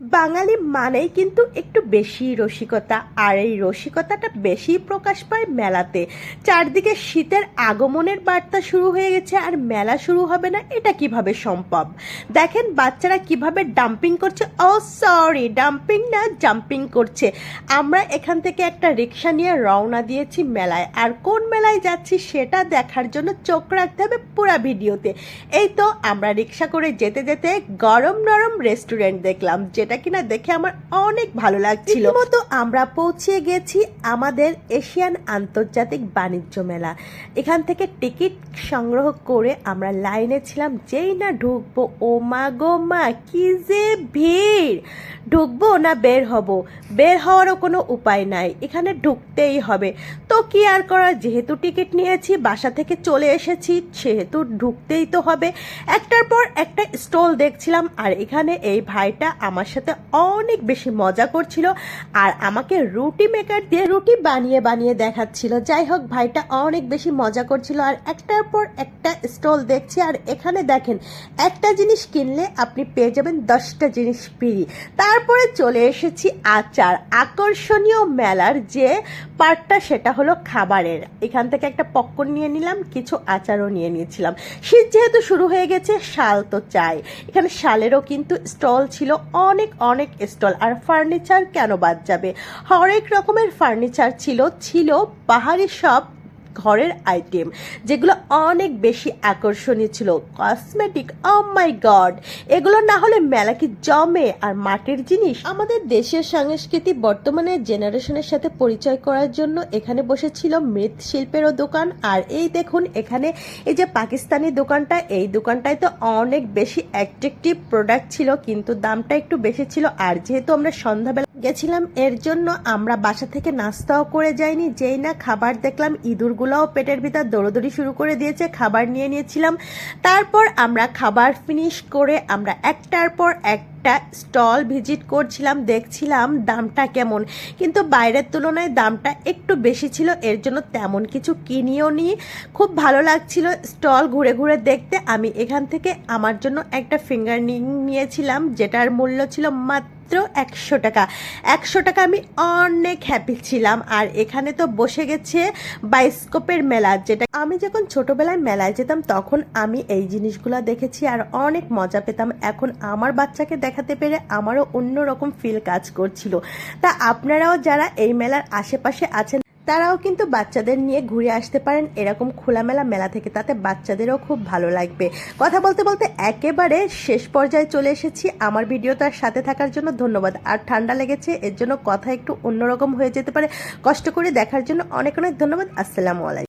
বাঙালি মানেই কিন্তু একটু বেশি রসিকতা, আর এই রসিকতাটা বেশি প্রকাশ পায় মেলাতে। চারদিকে শীতের আগমনের বার্তা শুরু হয়ে গেছে, আর মেলা শুরু হবে না, এটা কীভাবে সম্ভব? দেখেন বাচ্চারা কীভাবে ডাম্পিং করছে। ও সরি ডাম্পিং না জাম্পিং করছে। আমরা এখান থেকে একটা রিক্সা নিয়ে রওনা দিয়েছি মেলায়, আর কোন মেলায় যাচ্ছি সেটা দেখার জন্য চোখ রাখতে হবে পুরা ভিডিওতে। এই তো আমরা রিক্সা করে যেতে যেতে গরম নরম রেস্টুরেন্ট দেখলাম যেটা কিনা দেখে আমার অনেক ভালো লাগছিল। মতো আমরা পৌঁছে গেছি আমাদের এশিয়ান আন্তর্জাতিক বাণিজ্য মেলা। এখান থেকে টিকিট সংগ্রহ করে আমরা লাইনে ছিলাম। যেই না ঢুকবো ও মা গো মা কি যে ভিড়! ঢুকবো না বের হব? বের হওয়ারও কোনো উপায় নাই। এখানে ঢুকতেই হবে। তো কি আর করার? যেহেতু টিকিট নিয়েছি বাসা থেকে চলে এসেছি সেহেতু ঢুকতেই তো হবে। একটার পর একটা স্টল দেখছিলাম আর এখানে এই ভাইটা আমার সাথে অনেক বেশি মজা করছিল আর আমাকে রুটি মেকার দিয়ে রুটি বানিয়ে বানিয়ে দেখাচ্ছিল। যাই হোক, ভাইটা অনেক বেশি মজা করছিল আর একটার পর একটা স্টল দেখছি আর এখানে দেখেন, একটা জিনিস কিনলে আপনি পেয়ে যাবেন দশটা জিনিস ফ্রি। তারপরে চলে এসেছি আচার, আকর্ষণীয় মেলার যে পার্টটা সেটা হলো খাবারের। এখান থেকে একটা পপকর্ন নিয়ে নিলাম, কিছু আচারও নিয়ে নিয়েছিলাম। শীত যেহেতু শুরু হয়ে গেছে, শাল তো চাই। এখানে শালেরও কিন্তু স্টল ছিল অনেক অনেক অনেক স্টল আর ফার্নিচার কেন বাদ যাবে? হরেক রকমের ফার্নিচার ছিল ছিল পাহাড়ি সব ঘরের আইটেম যেগুলো অনেক বেশি আকর্ষণীয় ছিল। কসমেটিক ও মাই গড এগুলো না হলে মেলা কি জমে? আর মাটির জিনিস? আমাদের দেশের সংস্কৃতি বর্তমানে জেনারেশনের সাথে পরিচয় করার জন্য এখানে বসেছিল মৃৎশিল্পেরও দোকান। আর এই দেখুন, এখানে এই যে পাকিস্তানি দোকানটা, এই দোকানটায় তো অনেক বেশি অ্যাট্রাকটিভ প্রোডাক্ট ছিল, কিন্তু দামটা একটু বেশি ছিল। আর যেহেতু আমরা সন্ধ্যাবেলা গেছিলাম, এর জন্য আমরা বাসা থেকে নাস্তাও করে যাইনি, যেই না খাবার দেখলাম, ইঁদুরগুলাও পেটের ভিতর দৌড়দৌড়ি শুরু করে দিয়েছে, খাবার নিয়ে নিয়েছিলাম। তারপর আমরা খাবার ফিনিশ করে আমরা একটার পর একটা স্টল ভিজিট করছিলাম, দেখছিলাম দামটা কেমন। কিন্তু বাইরের তুলনায় দামটা একটু বেশি ছিল, এর জন্য তেমন কিছু কিনিও নি। খুব ভালো লাগছিল স্টল ঘুরে ঘুরে দেখতে। আমি এখান থেকে আমার জন্য একটা ফিঙ্গার নিয়েছিলাম, যেটার মূল্য ছিল মাত্র একশো টাকা। একশো টাকা আমি অনেক হ্যাপি ছিলাম। আর এখানে তো বসে গেছে বাইস্কোপের মেলা, যেটা আমি যখন ছোটবেলায় মেলায় যেতাম, তখন আমি এই জিনিসগুলো দেখেছি আর অনেক মজা পেতাম। এখন আমার বাচ্চাকে দেখাতে পেরে আমারও অন্যরকম ফিল কাজ করছিল। তা আপনারাও যারা এই মেলার আশেপাশে আছেন, তারাও কিন্তু বাচ্চাদের নিয়ে ঘুরে আসতে পারেন এরকম খোলামেলা মেলা থেকে। তাতে বাচ্চাদেরও খুব ভালো লাগবে। কথা বলতে বলতে একেবারে শেষ পর্যায়ে চলে এসেছি। আমার ভিডিওটার সাথে থাকার জন্য ধন্যবাদ। আর ঠান্ডা লেগেছে, এর জন্য কথা একটু অন্যরকম হয়ে যেতে পারে। কষ্ট করে দেখার জন্য অনেক অনেক ধন্যবাদ। আসসালামু আলাইকুম।